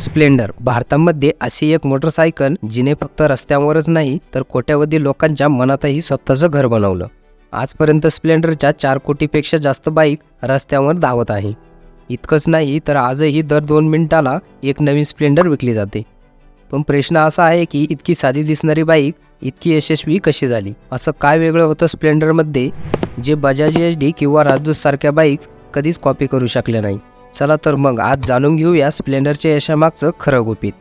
Splendor. भारतामध्ये अशी एक मोटरसायकल जिने फक्त रस्त्यांवरच नाही तर कोट्यावधी लोकांच्या मनातही स्वतःचं घर बनवलं. आजपर्यंत स्प्लेंडरच्या चार कोटीपेक्षा जास्त बाईक रस्त्यावर धावत आहे. इतकंच नाही तर आजही दर दोन मिनिटाला एक नवीन स्प्लेंडर विकली जाते. पण प्रश्न असा आहे की इतकी साधी दिसणारी बाईक इतकी यशस्वी कशी झाली? असं काय वेगळं होतं स्प्लेंडरमध्ये जे बजाज एच डी किंवा राजदूतसारख्या बाईक्स कधीच कॉपी करू शकल्या नाही? चला तर मग आज जाणून घेऊया स्प्लेंडरच्या यशामागचं खरं गुपित.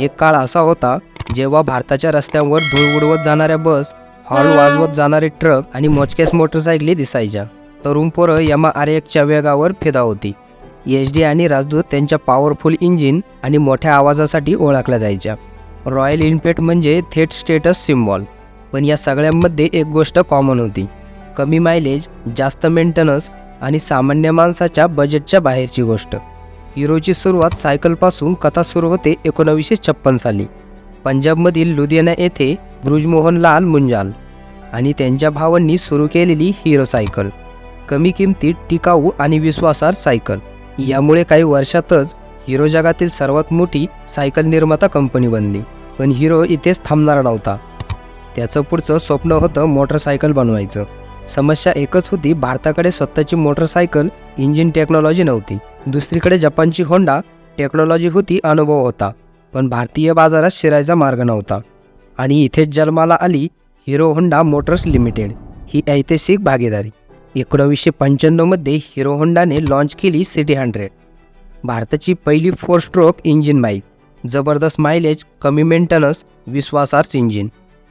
एक काळ असा होता जेव्हा भारताच्या रस्त्यांवर धूळ उडवत जाणाऱ्या बस हॉर्न वाजवत जाणारे ट्रक आणि मोजक्याच मोटरसायकली दिसायच्या. तरुण पोरं यमा आर एकच्या वेगावर फिदा होती. एच डी आणि राजदूत त्यांच्या पॉवरफुल इंजिन आणि मोठ्या आवाजासाठी ओळखल्या जायच्या. रॉयल इनफिल्ड म्हणजे थेट स्टेटस सिम्बॉल पण या सगळ्यांमध्ये एक गोष्ट कॉमन होती. कमी मायलेज जास्त मेंटेनन्स आणि सामान्य माणसाच्या बजेटच्या बाहेरची गोष्ट. हिरोची सुरुवात सायकलपासून कथा सुरू होते एकोणावीसशे छप्पन साली. पंजाबमधील लुधियाना येथे ब्रुजमोहनलाल मुंजाल आणि त्यांच्या भावांनी सुरू केलेली हिरो सायकल. कमी किमतीत टिकाऊ आणि विश्वासार्ह सायकल. यामुळे काही वर्षातच हिरो जगातील सर्वात मोठी सायकल निर्माता कंपनी बनली. पण हिरो इथेच थांबणार नव्हता. त्याचं पुढचं स्वप्न होतं मोटरसायकल बनवायचं. समस्या एकच होती भारताकडे स्वतःची मोटरसायकल इंजिन टेक्नॉलॉजी नव्हती. दुसरीकडे जपानची होंडा टेक्नॉलॉजी होती अनुभव होता. पण भारतीय बाजारात शिरायचा मार्ग नव्हता. आणि इथेच जन्माला आली हिरो होंडा मोटर्स लिमिटेड. ही ऐतिहासिक भागीदारी. एकोणावीसशे पंच्याण्णवमध्ये हिरो होंडाने लॉन्च केली सिटी हंड्रेड. भारताची पहिली फोर स्ट्रोक इंजिन बाईक जबरदस्त मायलेज कमी मेंटेनन्स विश्वासार्च इंजिन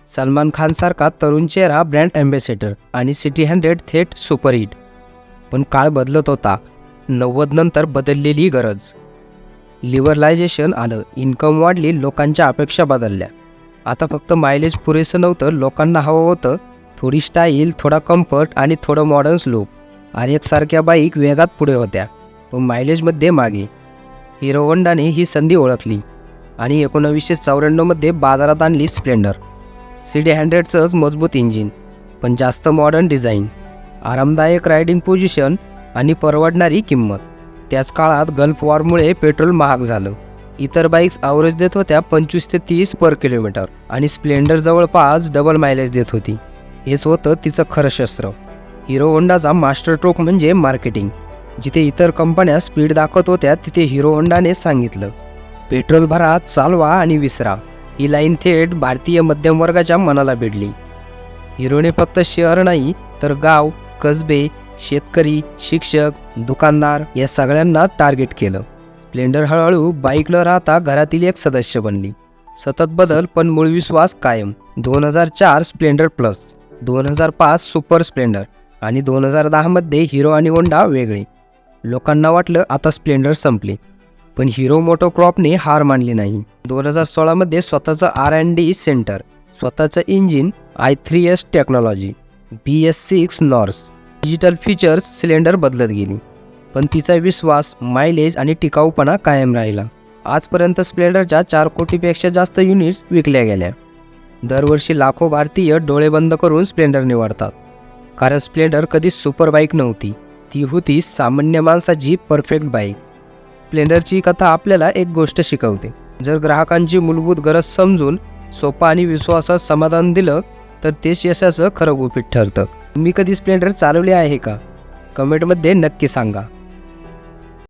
सलमान खानसारखा तरुण चेहरा ब्रँड अँबॅसेडर आणि सिटी हंड्रेड थेट सुपरहिट. पण काळ बदलत होता. नव्वद नंतर बदललेली गरज. लिव्हरलायझेशन आलं. इन्कम वाढली लोकांच्या अपेक्षा बदलल्या. आता फक्त मायलेज पुरेसं नव्हतं लोकांना हवं होतं थोडी स्टाईल थोडा कम्फर्ट आणि थोडं मॉडर्न लुक. आणि एकसारख्या बाईक वेगात पुढे होत्या. पण मायलेजमध्ये मागे. हिरो होंडाने ही संधी ओळखली आणि एकोणावीसशे चौऱ्याण्णवमध्ये बाजारात आणली स्प्लेंडर. सी डी हंड्रेडचंच मजबूत इंजिन पण जास्त मॉडर्न डिझाईन आरामदायक रायडिंग पोझिशन आणि परवडणारी किंमत. त्याच काळात गल्फ वॉरमुळे पेट्रोल महाग झालं. इतर बाईक्स ॲव्हरेज देत होत्या पंचवीस ते तीस पर किलोमीटर आणि स्प्लेंडर जवळपास डबल मायलेज देत होती. हेच होतं तिचं खरं शस्त्र. हिरो होंडाचा मास्टर ट्रोक म्हणजे मार्केटिंग जिथे इतर कंपन्या स्पीड दाखवत होत्या तिथे हिरो होंडाने सांगितलं. पेट्रोल भरा चालवा आणि विसरा. ही लाईन थेट भारतीय मध्यमवर्गाच्या मनाला भिडली. हिरोने फक्त शहर नाही तर गाव कसबे शेतकरी शिक्षक दुकानदार या सगळ्यांना टार्गेट केलं. स्प्लेंडर हळूहळू बाईकला राहता घरातील एक सदस्य बनली. सतत बदल पण मूळ विश्वास कायम. दोन हजार चार स्प्लेंडर प्लस दोन हजार पाच सुपर स्प्लेंडर आणि दोन हजार दहामध्ये हिरो आणि होंडा वेगळे. लोकांना वाटलं आता स्प्लेंडर संपली. पण हिरो मोटोक्रॉपने हार मानली नाही. दोन हजार सोळामध्ये स्वतःचं आर अँड डी सेंटर स्वतःचं engine I three S technology B S six norms digital features cylinder बदलत गेली. पण तिचा विश्वास मायलेज आणि टिकाऊपणा कायम राहिला. आजपर्यंत स्प्लेंडरच्या चार कोटीपेक्षा जास्त युनिट्स विकल्या गेल्या. दरवर्षी लाखो भारतीय डोळे बंद करून स्प्लेंडर निवडतात. कारण स्प्लेंडर कधीच सुपर बाईक नव्हती. ती होती सामान्य माणसाची परफेक्ट बाईक. स्प्लेंडरची कथा आपल्याला एक गोष्ट शिकवते. जर ग्राहकांची मूलभूत गरज समजून सोपा आणि विश्वासात समाधान दिलं तर तेच यशाचं खरं गुपित ठरतं. तुम्ही कधी स्प्लेंडर चालवले आहे का? कमेंटमध्ये नक्की सांगा.